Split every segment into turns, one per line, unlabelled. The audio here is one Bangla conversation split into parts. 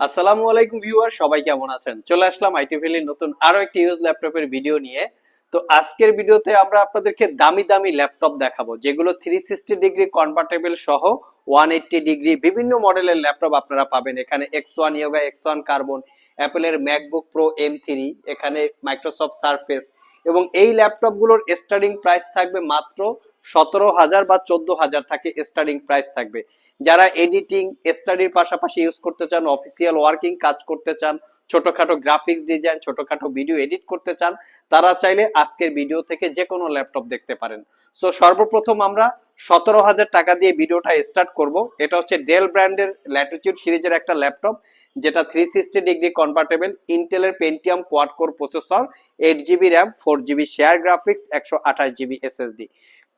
আসসালামু আলাইকুম ভিউয়ার, সবাই কেমন আছেন? চলে আসলাম আইটি ভ্যালির নতুন আরও একটি ইউজ ল্যাপটপের ভিডিও নিয়ে। তো আজকের ভিডিওতে আমরা আপনাদেরকে দামি দামি ল্যাপটপ দেখাবো, যেগুলো থ্রি সিক্সটি ডিগ্রি কনভার্টেবল সহ ওয়ান এইট্টি ডিগ্রি বিভিন্ন মডেলের ল্যাপটপ আপনারা পাবেন। এখানে X one Yoga X one Carbon অ্যাপেলের ম্যাকবুক প্রো এম থ্রি এখানে মাইক্রোসফট সারফেস এবং এই ল্যাপটপগুলোর স্টার্টিং প্রাইস থাকবে মাত্র সতেরো হাজার বা চোদ্দ হাজার থাকে স্টার্টিং প্রাইস থাকবে। যারা এডিটিং স্টাডির পাশাপাশি ইউজ করতে চান অফিসিয়াল ওয়ার্কিং কাজ করতে চান, ছোটখাটো গ্রাফিক্স ডিজাইন ছোটখাটো ভিডিও এডিট করতে চান, তারা চাইলে আজকের ভিডিও থেকে যে কোনো ল্যাপটপ দেখতে পারেন। সো সর্বপ্রথম আমরা সতেরো হাজার টাকা দিয়ে ভিডিওটা স্টার্ট করব। এটা হচ্ছে ডেল ব্র্যান্ডের ল্যাটিটিউড সিরিজের একটা ল্যাপটপ যেটা থ্রি সিক্সটি ডিগ্রি কনভার্টেবল ইন্টেলের Pentium quad core processor eight GB RAM four GB share graphics একশো আঠাশ জিবি এসএসডি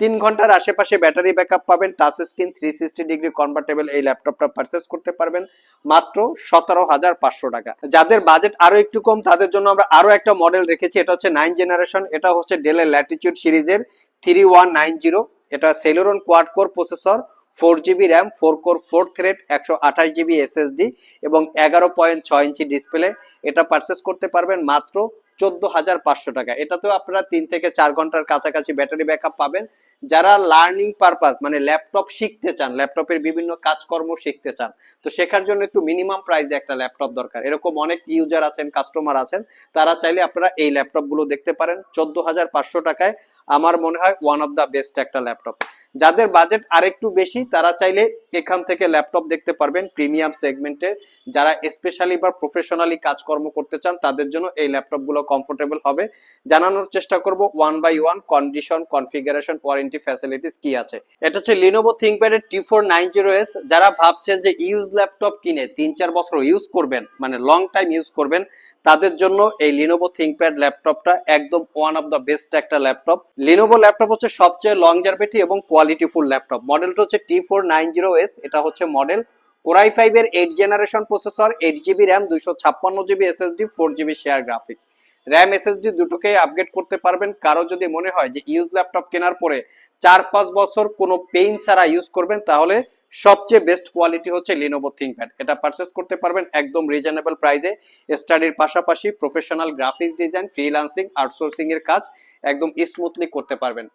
তিন ঘণ্টার আশেপাশে ব্যাটারি ব্যাকআপ পাবেন touch screen three sixty degree convertible এই ল্যাপটপটা পারচেস করতে পারবেন। মাত্র সতেরো হাজার পাঁচশো টাকা। যাদের বাজেট আরও একটু কম, তাদের জন্য আমরা আরও একটা মডেল রেখেছি। এটা হচ্ছে নাইন জেনারেশন এটা হচ্ছে ডেলের ল্যাটিটিউড সিরিজের থ্রি ওয়ান নাইন জিরো এটা Celeron quad core processor four GB RAM four core four thread একশো আঠাশ জিবি এসএসডি এবং এগারো পয়েন্ট ছয় ইঞ্চি ডিসপ্লে এটা পারচেস করতে পারবেন মাত্র চোদ্দ হাজার পাঁচশো টাকা। এটাতেও আপনারা তিন থেকে চার ঘণ্টার কাছাকাছি ব্যাটারি ব্যাকআপ পাবেন। যারা লার্নিং পারপাস মানে ল্যাপটপ শিখতে চান ল্যাপটপের বিভিন্ন কাজকর্ম শিখতে চান, তো শেখার জন্য একটু মিনিমাম প্রাইসে একটা ল্যাপটপ দরকার। এরকম অনেক ইউজার আছেন কাস্টমার আছেন, তারা চাইলে আপনারা এই ল্যাপটপগুলো দেখতে পারেন। চোদ্দ হাজার পাঁচশো টাকায় আমার মনে হয় ওয়ান অফ দ্য বেস্ট একটা ল্যাপটপ যাদের বাজেট আরেকটু বেশি, তারা চাইলে এখান থেকে ল্যাপটপ দেখতে পারবেন প্রিমিয়াম সেগমেন্টের যারা স্পেশালি বা প্রফেশনালি কাজকর্ম করতে চান, তাদের জন্য এই ল্যাপটপগুলো কমফোর্টেবল হবে। জানানোর চেষ্টা করব one by one condition configuration warranty facilities কি আছে। এটা হচ্ছে Lenovo থিঙ্কপ্যাডের T four nine zero S যারা ভাবছেন যে ইউজ ল্যাপটপ কিনে তিন চার বছর ইউজ করবেন মানে লং টাইম ইউজ করবেন, তাদের জন্য এই লিনোভো থিঙ্কপ্যাড ল্যাপটপটা একদম ওয়ান অফ দ্য বেস্ট একটা ল্যাপটপ লিনোভো ল্যাপটপ হচ্ছে সবচেয়ে লং জারবেটি এবং কোয়ালিটিফুল ল্যাপটপ মডেলটা হচ্ছে T four nine zero S এটা হচ্ছে মডেল কোরাই ফাইভ এর eight generation processor eight GB RAM দুইশো ছাপ্পান্ন GB SSD four GB share graphics RAM SSD দুটোকেই আপগ্রেড করতে পারবেন। কারও যদি মনে হয় যে ইউজ ল্যাপটপ কেনার পরে চার পাঁচ বছর কোনো পেইন ছাড়া ইউজ করবেন, তাহলে সবচেয়ে বেস্ট কোয়ালিটি হচ্ছে লিনোভো থিঙ্কপ্যাড এটা পারচেস করতে পারবেন একদম রিজনেবল প্রাইসে স্টাডির পাশাপাশি professional graphics design freelancing outsourcing এর কাজ। একদম স্মুথলি করতে পারবেন।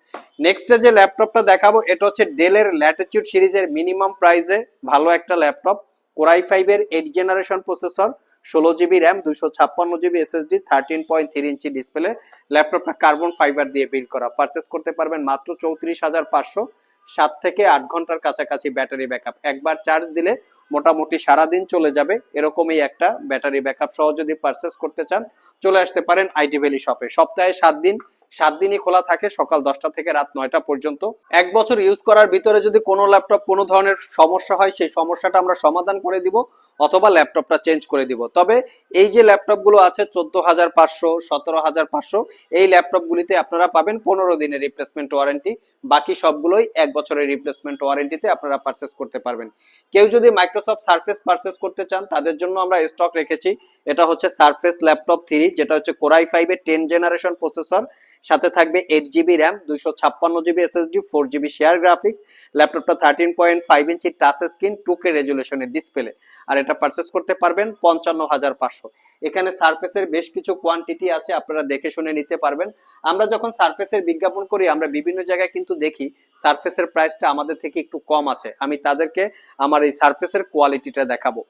নেক্সট যে ল্যাপটপটা দেখাবো, এটা হচ্ছে ডেলের ল্যাটিটিউড সিরিজের মিনিমাম প্রাইসে ভালো একটা ল্যাপটপ কোরাই ফাইভ এর এইট জেনারেশন প্রসেসর ষোলো জিবি র্যাম দুইশো ছাপ্পান্ন GB SSD thirteen point three inch display ল্যাপটপটা কার্বন ফাইবার দিয়ে বিল্ড করা। পারচেস করতে পারবেন মাত্র চৌত্রিশ হাজার পাঁচশো। সাত থেকে আট ঘণ্টার কাছাকাছি ব্যাটারি ব্যাকআপ একবার চার্জ দিলে মোটামুটি সারাদিন চলে যাবে। এরকমই একটা ব্যাটারি ব্যাকআপ সহ যদি পারচেস করতে চান, চলে আসতে পারেন আইটি ভ্যালি শপে সপ্তাহে সাত দিন সাত দিনই খোলা থাকে, সকাল দশটা থেকে রাত নয়টা পর্যন্ত। এক বছর ইউজ করার ভিতরে যদি কোনো ল্যাপটপ কোনো ধরনের সমস্যা হয়, সেই সমস্যাটা আমরা সমাধান করে দিব অথবা ল্যাপটপটা চেঞ্জ করে দিব। তবে এই যে ল্যাপটপগুলো আছে, চোদ্দ হাজার পাঁচশো, সতেরো হাজার পাঁচশো, এই ল্যাপটপগুলিতে আপনারা পাবেন পনেরো দিনের রিপ্লেসমেন্ট ওয়ারেন্টি বাকি সবগুলোই এক বছরের রিপ্লেসমেন্ট ওয়ারেন্টিতে আপনারা পারচেস করতে পারবেন। কেউ যদি মাইক্রোসফট সার্ফেস পারচেস করতে চান, তাদের জন্য আমরা স্টক রেখেছি। এটা হচ্ছে সার্ফেস ল্যাপটপ থ্রি যেটা হচ্ছে কোরাই ফাইভের টেন জেনারেশন প্রসেসর সাথে থাকবে এইট জিবি র্যাম দুইশো ছাপ্পান্ন GB SSD four GB share graphics ল্যাপটপটা থার্টিন পয়েন্ট ফাইভ ইঞ্চি টাচ স্ক্রিন টু কে রেজুলেশনের ডিসপ্লে আর এটা পারচেস করতে পারবেন পঞ্চান্ন হাজার পাঁচশো। এখানে সার্ফেসের বেশ কিছু কোয়ান্টিটি আছে, আপনারা দেখে শুনে নিতে পারবেন। আমরা যখন সার্ফেসের বিজ্ঞাপন করি, আমরা বিভিন্ন জায়গায় কিন্তু দেখি সার্ফেসের প্রাইসটা আমাদের থেকে একটু কম আছে। আমি তাদেরকে আমার এই সার্ফেসের কোয়ালিটিটা দেখাবো।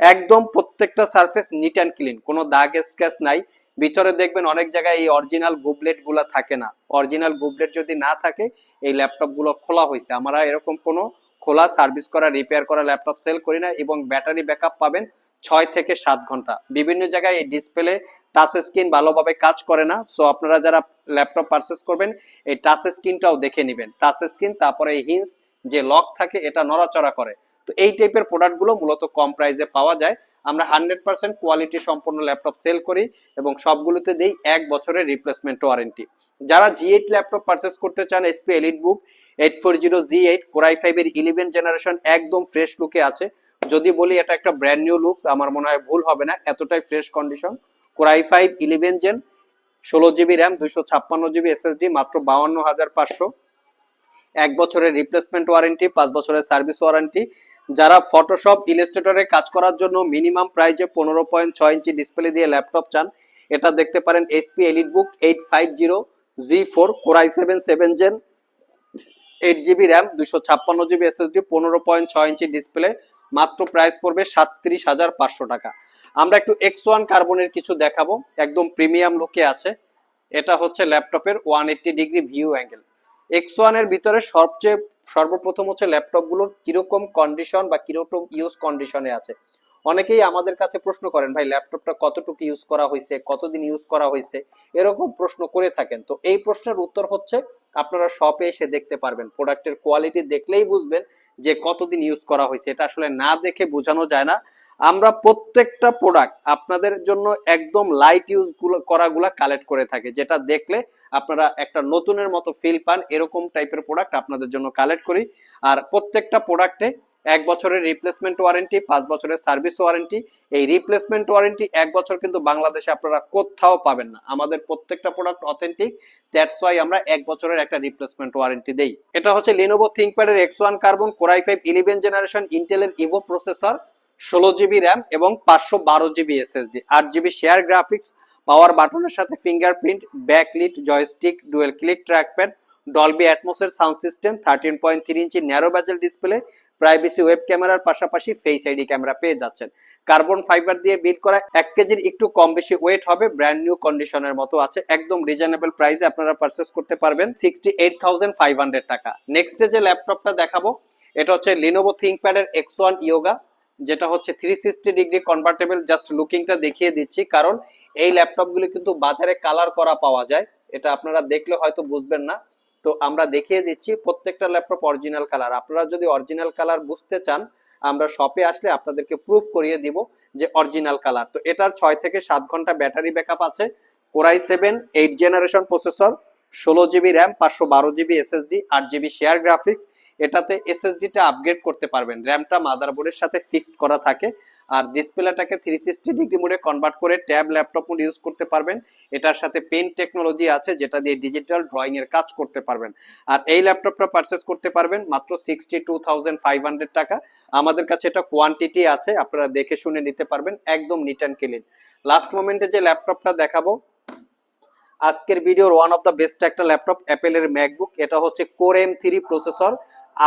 একদম প্রত্যেকটা সার্ফেস নিট অ্যান্ড ক্লিন কোনো দাগ স্ক্র্যাচ নাই। ভিতরে দেখবেন অনেক জায়গায় এই অরিজিনাল গুবলেটগুলা থাকে না। অরিজিনাল গুবলেট যদি না থাকে, এই ল্যাপটপগুলো খোলা হয়েছে আমরা এরকম কোনো খোলা সার্ভিস করা রিপেয়ার করা ল্যাপটপ সেল করি না এবং ব্যাটারি ব্যাকআপ পাবেন ছয় থেকে সাত ঘণ্টা। বিভিন্ন জায়গায় এই ডিসপ্লে টাচ স্ক্রিন ভালোভাবে কাজ করে না। সো আপনারা যারা ল্যাপটপ পারচেস করবেন, এই টাচ স্ক্রিনটাও দেখে নেবেন। টাচ স্ক্রিন তারপরে এই হিন্স যে লক থাকে, এটা নড়াচড়া করে। তো, এই টাইপের প্রোডাক্টগুলো মূলত কম প্রাইসে পাওয়া যায়। আমরা হান্ড্রেড পার্সেন্ট কোয়ালিটি সম্পন্ন ল্যাপটপ সেল করি এবং সবগুলোতে দেই এক বছরের রিপ্লেসমেন্ট ওয়ারেন্টি যারা জি এইট ল্যাপটপ পারচেস করতে চান HP Elite Book eight four zero G eight core i ফাইভের ইলেভেন জেনারেশন একদম ফ্রেশ লুকে আছে। যদি বলি এটা একটা ব্র্যান্ড নিউ লুকস আমার মনে হয় ভুল হবে না, এতটাই fresh condition core i five eleven gen ষোলো জিবি র্যাম দুইশো ছাপ্পান্ন জিবি এসএসডি মাত্র বাউন্ন হাজার পাঁচশো। এক বছরের রিপ্লেসমেন্ট ওয়ারেন্টি পাঁচ বছরের সার্ভিস ওয়ারেন্টি যারা ফটোশপ ইলাস্ট্রেটরে কাজ করার জন্য মিনিমাম প্রাইজে পনেরো পয়েন্ট ছয় ইঞ্চি ডিসপ্লে দিয়ে ল্যাপটপ চান, এটা দেখতে পারেন HP Elite Book eight five zero G four core i seven seven gen eight GB RAM দুশো ছাপ্পান্ন জিবি এসএসডি পনেরো পয়েন্ট ছয় ইঞ্চি ডিসপ্লে মাত্র প্রাইস পড়বে সাতত্রিশ হাজার পাঁচশো টাকা। আমরা একটু এক্স ওয়ান কার্বনের কিছু দেখাবো, একদম প্রিমিয়াম লুকে আছে। এটা হচ্ছে ল্যাপটপের one eighty degree view angle X ওয়ানের ভিতরে সবচেয়ে সর্বপ্রথম হচ্ছে ল্যাপটপগুলোর কীরকম কন্ডিশন বা কীরকম ইউজ কন্ডিশনে আছে। অনেকেই আমাদের কাছে প্রশ্ন করেন, ভাই, ল্যাপটপটা কতটুকু ইউজ করা হয়েছে? কতদিন ইউজ করা হয়েছে? এরকম প্রশ্ন করে থাকেন। তো এই প্রশ্নের উত্তর হচ্ছে, আপনারা শপে এসে দেখতে পারবেন। প্রোডাক্টের কোয়ালিটি দেখলেই বুঝবেন যে কতদিন ইউজ করা হয়েছে। এটা আসলে না দেখে বোঝানো যায় না। আমরা প্রত্যেকটা প্রোডাক্ট আপনাদের জন্য একদম লাইট ইউজ করাগুলা কালেক্ট করে থাকি, যেটা দেখলে আপনারা একটা নতুনের মতো ফিল পান, এরকম টাইপের প্রোডাক্ট আপনাদের জন্য কালেক্ট করি। আর প্রত্যেকটা প্রোডাক্টে এক বছরের রিপ্লেসমেন্ট ওয়ারেন্টি পাঁচ বছরের সার্ভিস ওয়ারেন্টি এই রিপ্লেসমেন্ট ওয়ারেন্টি এক বছর কিন্তু বাংলাদেশে আপনারা কোথাও পাবেন না। আমাদের প্রত্যেকটা প্রোডাক্ট অথেন্টিক দ্যাটস ওয়াই আমরা এক বছরের একটা রিপ্লেসমেন্ট ওয়ারেন্টি দেই। এটা হচ্ছে Lenovo থিঙ্কপ্যাডের X one Carbon core i five eleven generation ইন্টেলের ইভো প্রসেসর ষোলো জিবি র্যাম এবং পাঁচশো বারো জিবি এসএসডি আট জিবি শেয়ার গ্রাফিক্স পাওয়ার বাটনের সাথে fingerprint, backlit, joystick, dual click trackpad, Dolby অ্যাটমোসের sound system thirteen point three inch narrow bezel display, privacy web ক্যামেরার পাশাপাশি ফেস আইডি ক্যামেরা পেয়ে যাচ্ছেন। কার্বন ফাইবার দিয়ে বিল্ড করা এক কেজির একটু কম বেশি ওয়েট হবে ব্র্যান্ড নিউ কন্ডিশনের মতো আছে, একদম রিজনেবল প্রাইসে আপনারা পারচেস করতে পারবেন sixty eight thousand five hundred টাকা নেক্সট যে ল্যাপটপটা দেখাবো, এটা হচ্ছে লিনোভো থিঙ্কপ্যাডের এক্স ওয়ান ইয়োগা যেটা হচ্ছে three sixty degree convertible just লুকিংটা দেখিয়ে দিচ্ছি, কারণ এই ল্যাপটপগুলো কিন্তু বাজারে কালার করা পাওয়া যায়। এটা আপনারা দেখলে হয়তো বুঝবেন না। তো আমরা দেখিয়ে দিচ্ছি প্রত্যেকটা ল্যাপটপ অরিজিনাল কালার আপনারা যদি অরিজিনাল কালার বুঝতে চান, আমরা শপে আসলে আপনাদেরকে প্রুফ করিয়ে দিব যে অরিজিনাল কালার তো এটার ছয় থেকে সাত ঘণ্টা ব্যাটারি ব্যাকআপ আছে। Core i seven eight generation processor ষোলো জিবি র্যাম পাঁচশো বারো জিবি এসএসডি আট জিবি শেয়ার গ্রাফিক্স এটাতে এসএসডিটা আপগ্রেড করতে পারবেন। র্যামটা মাদারবোর্ডের সাথে ফিক্সড করা থাকে। আর ডিসপ্লেটাকে থ্রি সিক্সটি ডিগ্রি মোডে কনভার্ট করে ট্যাব ল্যাপটপ মোড ইউজ করতে পারবেন। এটার সাথে পেন টেকনোলজি আছে, যেটা দিয়ে ডিজিটাল ড্রয়িং এর কাজ করতে পারবেন। আর এই ল্যাপটপটা পারচেস করতে পারবেন মাত্র sixty two thousand five hundred টাকা। আমাদের কাছে এটা কোয়ান্টিটি আছে, আপনারা দেখে শুনে নিতে পারবেন, একদম নিট অ্যান্ড ক্লিন লাস্ট মোমেন্টে যে ল্যাপটপটা দেখাবো, আজকের ভিডিওর ওয়ান অফ দ্য বেস্ট একটা ল্যাপটপ অ্যাপেলের ম্যাকবুক এটা হচ্ছে core M three processor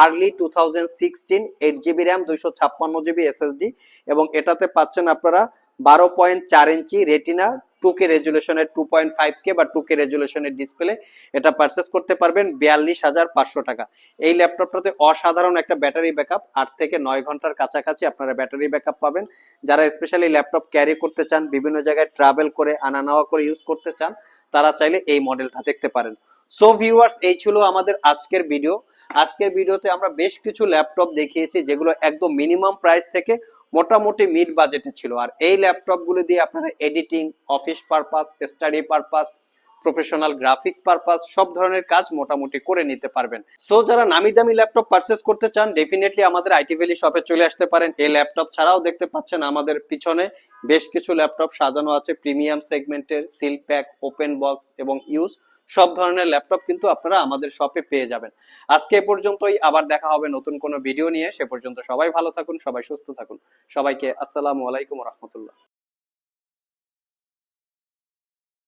early two thousand sixteen eight GB RAM, দুইশো ছাপ্পান্ন জিবি এসএসডি এবং এটাতে পাচ্ছেন আপনারা বারো পয়েন্ট চার ইঞ্চি রেটিনা, টু কে রেজুলেশনের টু পয়েন্ট ফাইভ কে বা টু কে রেজুলেশনের ডিসপ্লে এটা পারচেস করতে পারবেন বিয়াল্লিশ হাজার পাঁচশো টাকা। এই ল্যাপটপটাতে অসাধারণ একটা ব্যাটারি ব্যাকআপ, আট থেকে নয় ঘণ্টার কাছাকাছি আপনারা ব্যাটারি ব্যাকআপ পাবেন। যারা স্পেশালি ল্যাপটপ ক্যারি করতে চান, বিভিন্ন জায়গায় ট্রাভেল করে, আনা নেওয়া করে ইউজ করতে চান, তারা চাইলে এই মডেলটা দেখতে পারেন। সো ভিউয়ার্স এই ছিল আমাদের আজকের ভিডিও আজকের ভিডিওতে আমরা বেশ কিছু ল্যাপটপ দেখিয়েছি, যেগুলো একদম মিনিমাম প্রাইস থেকে মোটামুটি মিড বাজেটে ছিল। আর এই ল্যাপটপগুলো দিয়ে আপনারা editing office purpose study purpose professional graphics purpose সব ধরনের কাজ মোটামুটি করে নিতে পারবেন। সো যারা নামি দামি ল্যাপটপ পারচেস করতে চান ডেফিনেটলি আমাদের আইটি ভ্যালি শপে চলে আসতে পারেন। এই ল্যাপটপ ছাড়াও দেখতে পাচ্ছেন আমাদের পিছনে বেশ কিছু ল্যাপটপ সাজানো আছে প্রিমিয়াম সেগমেন্টের সিল প্যাক ওপেন বক্স এবং ইউজ সব ধরনের ল্যাপটপ কিন্তু আপনারা আমাদের শপে পেয়ে যাবেন। আজকে এ পর্যন্তই, আবার দেখা হবে নতুন কোনো ভিডিও নিয়ে। সে পর্যন্ত সবাই ভালো থাকুন, সবাই সুস্থ থাকুন। সবাইকে আসসালামু আলাইকুম রহমতুল্লাহ।